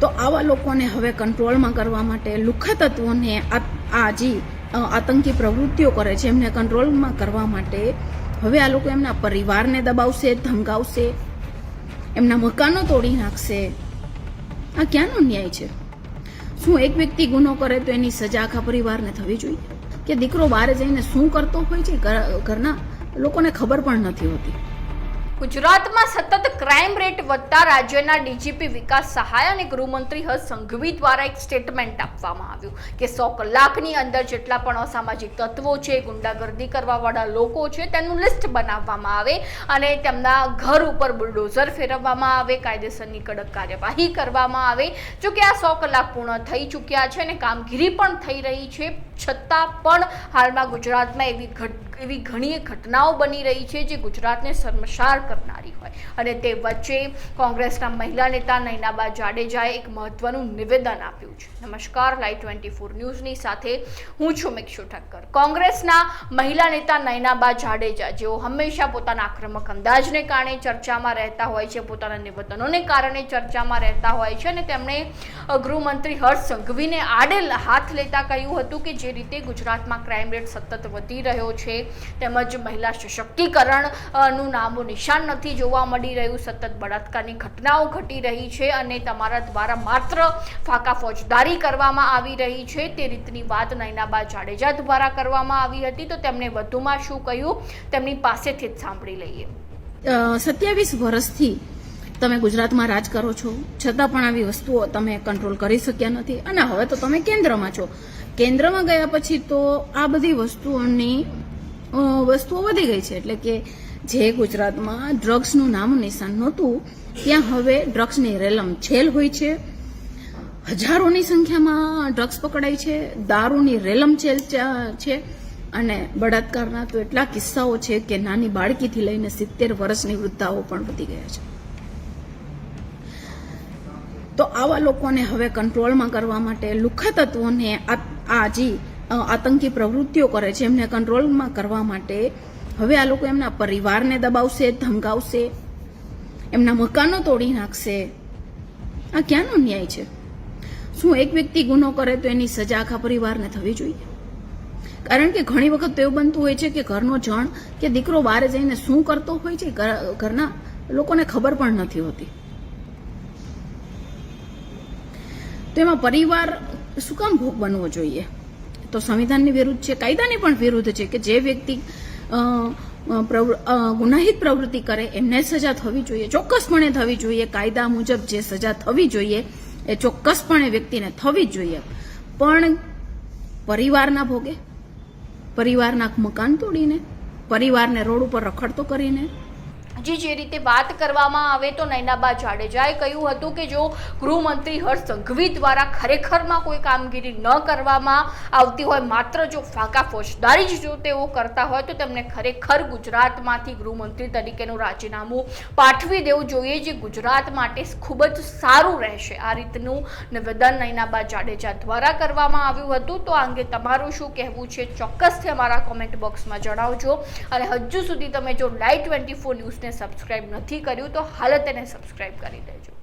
તો આવા લોકોને હવે કંટ્રોલમાં કરવા માટે લુખ્ખા તત્વોને આ જે આતંકી પ્રવૃત્તિઓ કરે છે, એમને કંટ્રોલમાં કરવા માટે હવે આ લોકો એમના પરિવારને દબાવશે, ધમકાવશે, એમના મકાનો તોડી નાખશે. આ ક્યાંનો ન્યાય છે? શું એક વ્યક્તિ ગુનો કરે તો એની સજા આખા પરિવારને થવી જોઈએ? કે દીકરો બહાર જઈને શું કરતો હોય છે? ઘરના લોકોને ખબર પણ નથી હોતી. ગુજરાતમાં સતત ક્રાઇમ રેટ વધતા રાજ્યના ડીજીપી વિકાસ સહાય અને ગૃહમંત્રી હર્ષ સંઘવી દ્વારા એક સ્ટેટમેન્ટ આપવામાં આવ્યું કે સો કલાકની અંદર જેટલા પણ અસામાજિક તત્વો છે, ગુંડાગર્દી કરવાવાળા લોકો છે, તેનું લિસ્ટ બનાવવામાં આવે અને તેમના ઘર ઉપર બુલડોઝર ફેરવવામાં આવે, કાયદેસરની કડક કાર્યવાહી કરવામાં આવે. જો કે આ સો કલાક પૂર્ણ થઈ ચૂક્યા છે અને કામગીરી પણ થઈ રહી છે, છતાં પણ હાલમાં ગુજરાતમાં એવી એવી ઘણી ઘટનાઓ બની રહી છે જે ગુજરાતને શર્મસાર કરનારી હોય. અને તે વચ્ચે કોંગ્રેસના મહિલા નેતા નૈનાબા જાડેજાએ એક મહત્વનું નિવેદન આપ્યું છે. નમસ્કાર, લાઈવ ટ્વેન્ટી ફોર ન્યૂઝની સાથે હું છું મિક્ષુ ઠક્કર. કોંગ્રેસના મહિલા નેતા નૈનાબા જાડેજા, જેઓ હંમેશા પોતાના આક્રમક અંદાજને કારણે ચર્ચામાં રહેતા હોય છે, પોતાના નિવેદનોને કારણે ચર્ચામાં રહેતા હોય છે અને તેમણે ગૃહમંત્રી હર્ષ સંઘવીને આડે હાથ લેતા કહ્યું હતું કે જે રીતે ગુજરાતમાં ક્રાઇમ રેટ સતત વધી રહ્યો છે, તેમજ મહિલા સશક્તિકરણનું નામો નિશાન નથી જોવા મળી રહ્યું. સતત બળાત્કારની ઘટનાઓ ઘટી રહી છે અને તમારા દ્વારા માત્ર ફાંકા ફોજદારી કરવામાં આવી રહી છે. તે રીતની વાત નૈનાબા જાડેજા દ્વારા કરવામાં આવી હતી. તો તેમણે વધુમાં શું કહ્યું? તેમની પાસેથી જ સાંભળી લઈએ. સત્યાવીસ વર્ષથી તમે ગુજરાતમાં રાજ કરો છો. છતાં પણ આવી વસ્તુઓ તમે કંટ્રોલ કરી શક્યા નથી. અને હવે તો તમે કેન્દ્રમાં છો. કેન્દ્રમાં ગયા પછી તો આ બધી વસ્તુઓની વસ્તુઓ વધી ગઈ છે. એટલે કે જે ગુજરાતમાં ડ્રગ્સનું નામ નિશાન નહોતું, ત્યાં હવે ડ્રગ્સની રેલમ છેલ હોય છે. હજારોની સંખ્યામાં ડ્રગ્સ પકડાય છે, દારૂની રેલમ છેલ છે અને બળાત્કારના તો એટલા કિસ્સાઓ છે કે નાની બાળકીથી લઈને સિત્તેર વર્ષની વૃદ્ધાઓ પણ વધી ગયા છે. તો આવા લોકોને હવે કંટ્રોલમાં કરવા માટે લુખ્ખા તત્વોને આ જે આતંકી પ્રવૃત્તિઓ કરે છે, એમને કંટ્રોલમાં કરવા માટે હવે આ લોકો એમના પરિવારને દબાવશે, ધમકાવશે, એમના મકાનો તોડી નાખશે. આ ક્યાંનો ન્યાય છે? શું એક વ્યક્તિ ગુનો કરે તો એની સજા આખા પરિવારને થવી જોઈએ? કારણ કે ઘણી વખત તો એવું બનતું હોય છે કે ઘરનો જણ કે દીકરો બહાર જઈને શું કરતો હોય છે ઘરના લોકોને ખબર પણ નથી હોતી. તો એમાં પરિવાર શું કામ ભોગ બનવો જોઈએ? તો સંવિધાનની વિરુદ્ધ છે, કાયદાની પણ વિરુદ્ધ છે કે જે વ્યક્તિ ગુનાહિત પ્રવૃત્તિ કરે, એમને સજા થવી જોઈએ. ચોક્કસપણે થવી જોઈએ. કાયદા મુજબ જે સજા થવી જોઈએ, એ ચોક્કસપણે વ્યક્તિને થવી જોઈએ. પણ પરિવારના ભોગે, પરિવારના મકાન તોડીને, પરિવારને રોડ ઉપર રખડતો કરીને જે જે રીતે વાત કરવામાં આવે તો નૈનાબા જાડેજાએ કહ્યું હતું કે જો ગૃહમંત્રી હર્ષ સંઘવી દ્વારા ખરેખરમાં કોઈ કામગીરી ન કરવામાં આવતી હોય, માત્ર જો ફાકા ફોજદારી જ જો તેઓ કરતા હોય, તો તેમને ખરેખર ગુજરાતમાંથી ગૃહમંત્રી તરીકેનું રાજીનામું પાઠવી દેવું જોઈએ જે ગુજરાત માટે ખૂબ જ સારું રહેશે. આ રીતનું નિવેદન નૈનાબા જાડેજા દ્વારા કરવામાં આવ્યું હતું. તો આ અંગે તમારું શું કહેવું છે? ચોક્કસથી અમારા કોમેન્ટ બોક્સમાં જણાવજો. અને હજુ સુધી તમે જો લાઈવ ટ્વેન્ટી ફોર ન્યૂઝને સબસ્ક્રાઇબ નથી કર્યું તો હાલ તેને સબસ્ક્રાઈબ કરી દેજો.